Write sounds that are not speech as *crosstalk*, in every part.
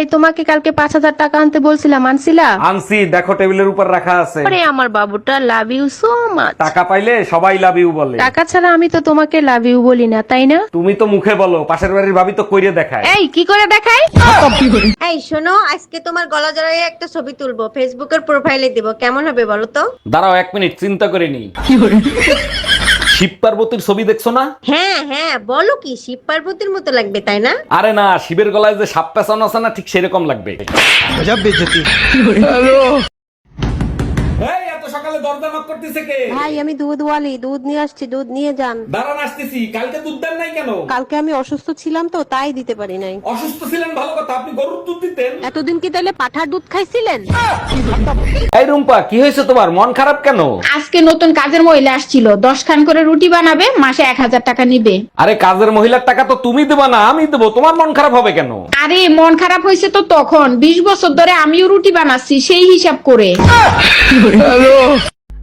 এই তোমাকে কালকে পাঁচ হাজার টাকা আনতে বলছিলাম আনছিলা? আনছি দেখো টেবিলের উপর রাখা আছে। আরে আমার বাবুটা লাভ ইউ সো মাচ টাকা পাইলে সবাই লাভ ইউ বলে। টাকা ছাড়া আমি তো তোমাকে লাভ ইউ বলি না তাই না? তুমি তো মুখে বলো পাশের বাড়ির ভাবি তো কইরে দেখায়। এই কি করে দেখাই *laughs* এই শোনো আজকে তোমার গলা জড়াইয়ে একটা ছবি তুলবো ফেসবুকের প্রোফাইলে দিব কেমন হবে বলো তো? দাঁড়াও এক মিনিট চিন্তা করে নি। *laughs* শিব পার্বতীর ছবি দেখছ না? হ্যাঁ হ্যাঁ বলো কি শিব পার্বতীর মতো লাগবে তাই না? আরে না শিবের গলায় যে সাপ পেছানো আছে না ঠিক সেরকম লাগবে। সকালে দরজা করতেছে কে? ভাই আমি দুধ ওয়ালি দুধ নিয়ে আসছি দুধ নিয়ে যান। দাঁড়ান আসতেছি। কালকে দুধ দেন নাই কেন? কালকে আমি অসুস্থ ছিলাম তো তাই দিতে পারি নাই। অসুস্থ ছিলেন ভালো কথা। আপনি গরুর দুধ দিতেন। এতদিন কি তাহলে পাঠার দুধ খাইছিলেন? এই রুম্পা কি হয়েছে তোমার? মন খারাপ কেন? আজকে নতুন কাজের মহিলা আসছিল। দশ খান করে রুটি বানাবে মাসে এক হাজার টাকা নিবে। আরে কাজের মহিলার টাকা তো তুমি দেবা না আমি দেবো। তোমার মন খারাপ হবে কেন? আরে মন খারাপ হয়েছে তো তখন। বিশ বছর ধরে আমিও রুটি বানাচ্ছি সেই হিসাব করে।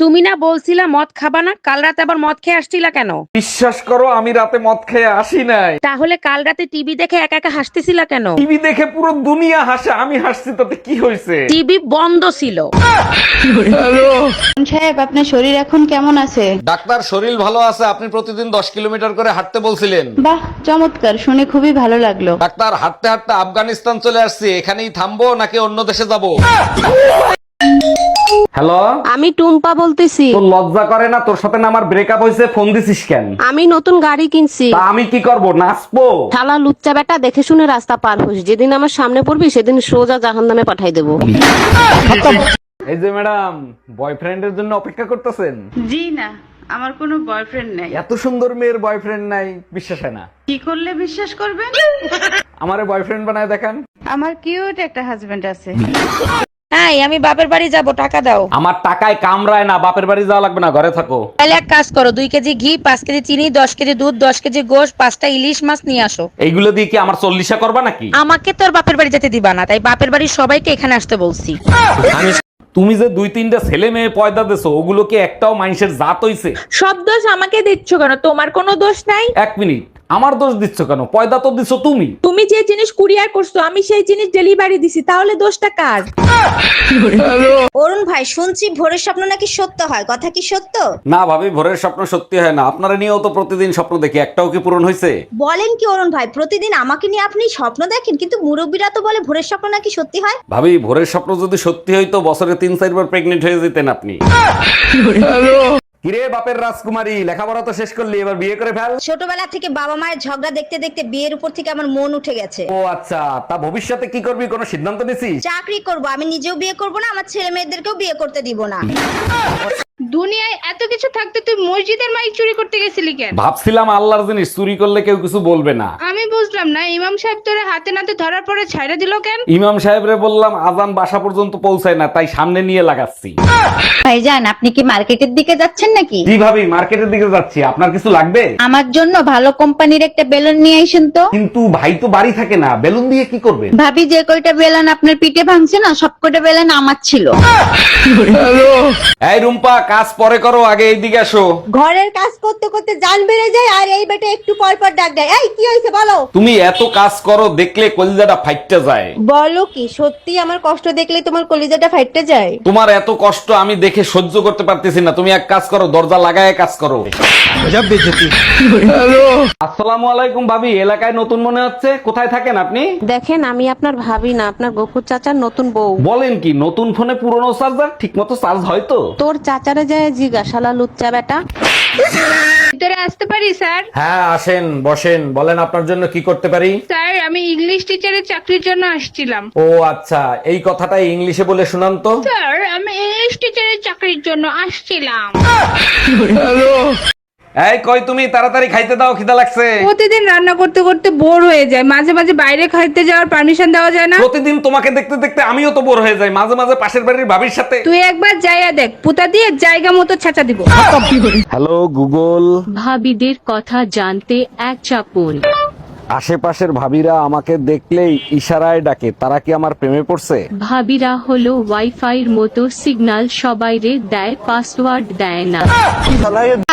তুমি না বলছিলা মদ খাবা না? কাল রাতে আবার মদ খেয়ে আসছিলা কেন? বিশ্বাস করো আমি রাতে মদ খেয়ে আসি নাই। তাহলে কাল রাতে টিভি দেখে একা একা হাসতেছিলা কেন? টিভি দেখে পুরো দুনিয়া হাসে আমি হাসছি তাতে কি হয়েছে? টিভি বন্ধ ছিল। সাহেব আপনার শরীর এখন কেমন আছে? ডাক্তার শরীর ভালো আছে আপনি প্রতিদিন দশ কিলোমিটার করে হাঁটতে বলছিলেন। বাহ চমৎকার শুনে খুবই ভালো লাগল। ডাক্তার হাঁটতে হাঁটতে আফগানিস্তান চলে আসছি এখানেই থামবো নাকি অন্য দেশে যাব? হ্যালো আমি টুম্পা বলতেছি। তোর লজ্জা করে না? তোর সাথে না আমার ব্রেকআপ হয়েছে? ফোন দিছিস কেন? আমি নতুন গাড়ি কিনছি। তা আমি কি করব? নাচবো? শালা লুচ্চা বেটা দেখে শুনে রাস্তা পার হোস। যেদিন আমার সামনে পড়বি সেদিন সোজা জাহান নামে পাঠাই দেবো। এই যে ম্যাডাম বয়ফ্রেন্ডের জন্য অপেক্ষা করতেছেন? জি না আমার কোনো বয়ফ্রেন্ড নাই। এত সুন্দর মেয়ের বয়ফ্রেন্ড নাই বিশ্বাস হয় না। কি করলে বিশ্বাস করবেন? আমারে বয়ফ্রেন্ড বানায় দেখান। আমার কিউট একটা হাজবেন্ড আছে। এই আমি বাপের বাড়ি যাব টাকা দাও। আমার টাকায় কামড়ায় না বাপের বাড়ি যাওয়া লাগবে না ঘরে থাকো। তাহলে এক কাজ করো দুই কেজি ঘি পাঁচ কেজি চিনি দশ কেজি দুধ দশ কেজি গোশ পাঁচটা ইলিশ মাছ নিয়ে আসো। এইগুলো দিয়ে কি আমার চল্লিশা করবা নাকি? আমাকে তোর বাপের বাড়ি যেতে দিবা না তাই বাপের বাড়ির সবাইকে এখানে আসতে বলছি। আমি তুমি যে দুই তিনটা ছেলে মেয়ে পয়দা দেছো ওগুলো কি একটাও মানুষের জাত হইছে? সব দোষ আমাকে দিচ্ছ কেন? তোমার কোনো দোষ নাই? এক মিনিট। আমার দোষ দিচ্ছ কেন? পয়দা তো দিচ্ছ তুমি। তুমি যে জিনিস কুরিয়ার করছ আমি সেই জিনিস ডেলিভারি দিছি তাহলে দোষটা কার? অরুণ ভাই শুনছি ভোরের স্বপ্ন নাকি সত্য হয়? কথা কি সত্য? না ভাবি ভোরের স্বপ্ন সত্যি হয় না। আপনারা নিয়েও তো প্রতিদিন স্বপ্ন দেখি একটাও কি পূরণ হয়েছে বলেন কি অরুণ ভাই প্রতিদিন আমাকে নিয়ে আপনি স্বপ্ন দেখেন কিন্তু মুরব্বীরা তো বলে ভোরের স্বপ্ন নাকি সত্যি হয়? ভাবি ভোরের স্বপ্ন যদি সত্যি হয় তো বছরে তিন চারবার প্রেগনেন্ট হয়ে যেতেন আপনি। কিরে বাপের রাজকুমারী লেখাপড়া তো শেষ করলি এবার বিয়ে করে ফেল। ছোটবেলা থেকে বাবা মায়ের ঝগড়া দেখতে দেখতে বিয়ের উপর থেকে আমার মন উঠে গেছে। ও আচ্ছা তা ভবিষ্যতে কি করবি? কোনো সিদ্ধান্ত নিছিস? চাকরি করব আমি নিজেও বিয়ে করব না আমার ছেলে মেয়েদেরকেও বিয়ে করতে দিব না। দুনিয়ায় এত কিছু থাকতে তুই মসজিদের মাইক চুরি করতে গেছিলি কেন? ভাবছিলাম আল্লাহর জিনিস চুরি করলে কেউ কিছু বলবে না। আমি বুঝলাম না ইমাম সাহেব তোরে হাতে নাতে ধরার পরে ছাইড়া দিল কেন? ইমাম সাহেবরে বললাম আজান বাসা পর্যন্ত পৌঁছায় না তাই সামনে নিয়ে লাগাচ্ছি। ভাইজান আপনি কি মার্কেটের দিকে যাচ্ছেন নাকি? জি ভাবি মার্কেটের দিকে যাচ্ছি। আপনার কিছু লাগবে? আমার জন্য ভালো কোম্পানির একটা বেলুন নিয়ে আইসেন তো। কিন্তু ভাই তো বাড়ি থাকে না বেলুন দিয়ে কি করবেন? ভাবি যে কয়টা বেলুন আপনার পিঠে ভাঙছে না সব কয়টা বেলুন আমার ছিল। এই রুম্পা কাজ পরে করো আগে এইদিকে আসো। ঘরের কাজ করতে করতে জান বেড়ে যায় আর এই বেটা একটু পর পর ডাক দেয়। এই কি হয়েছে বলো? তুমি এত কাজ করো দেখলে কলিজাটা ফাইটটা যায়। বলো কি সত্যি আমার কষ্ট দেখলে তোমার কলিজাটা ফাইটতে যায়? তোমার এত কষ্ট আমি দেখে সহ্য করতে পারতেছি না। তুমি এক কাজ করো দরজা লাগায় কাজ করো। আসসালামু আলাইকুম ভাবি এলাকায় নতুন মনে হচ্ছে? কোথায় থাকেন আপনি? দেখেন আমি আপনার ভাবি না আপনার গফুর চাচার নতুন বউ। বলেন কি নতুন ফোনে পুরনো চার্জার ঠিক মতো চার্জ হয় তো? তোর চাচারে যায় জিজ্ঞাসালা লুচ্চা বেটা। ভিতরে আসতে পারি স্যার? হ্যাঁ আসেন বসেন। বলেন আপনার জন্য কি করতে পারি? স্যার আমি ইংলিশ টিচারের চাকরির জন্য আসছিলাম। ও আচ্ছা। এই কথাটা ইংলিশে বলে শুনান তো। স্যার আমি ইংলিশ টিচারের চাকরির জন্য আসছিলাম। *laughs* এই কই তুমি? তাড়াতাড়ি খাইতে দাও খিদা লাগছে। প্রতিদিন রান্না করতে করতে বোর হয়ে যায়। মাঝে মাঝে বাইরে খাইতে যাওয়ার পারমিশন দেওয়া যায় না। প্রতিদিন তোমাকে দেখতে দেখতে আমিও তো বোর হয়ে যাই। মাঝে মাঝে পাশের বাড়ির ভাবির সাথে তুই একবার যাইয়া দেখ। পুতা দিয়ে জায়গা মতো ছেঁচা দিব। হ্যালো গুগল ভাবিদের কথা জানতে এক চাপুন। আশেপাশের ভাবিরা আমাকে দেখলেই ইশারায় ডাকে তারা কি আমার প্রেমে পড়ছে? ভাবিরা হলো ওয়াইফাইয়ের মতো সিগন্যাল সবাইরে দেয় পাসওয়ার্ড দেয় না।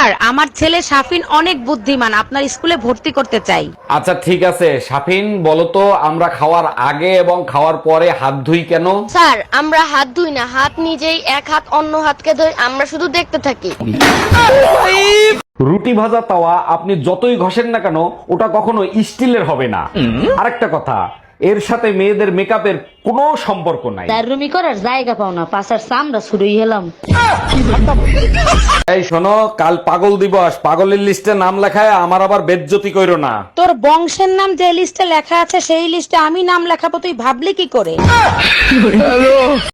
আর আমার ছেলে সাফিন অনেক বুদ্ধিমান আপনার স্কুলে ভর্তি করতে চাই। আচ্ছা ঠিক আছে। সাফিন বলো তো আমরা খাওয়ার আগে এবং খাওয়ার পরে হাত ধুই কেন? স্যার আমরা হাত ধুই না হাত নিজেই এক হাত অন্য হাতকে ধুই আমরা শুধু দেখতে থাকি। রুটি ভাজা তাওয়া আপনি যতই ঘষেন না কেন ওটা কখনো স্টিলের হবে না। আরেকটা কথা এর সাথে মেয়েদের মেকআপের কোনো সম্পর্ক নাই। রুমি করার জায়গা পাও না পাশার সামরা শুরুই হলাম এই শোনো কাল পাগল দিবস পাগলের লিস্টে নাম লেখায় আমার আবার বেজ্জতি কইরো না। তোর বংশের নাম যে লিস্টে লেখা আছে সেই লিস্টে আমি নাম লেখাবো তুই ভাবলি কি করে?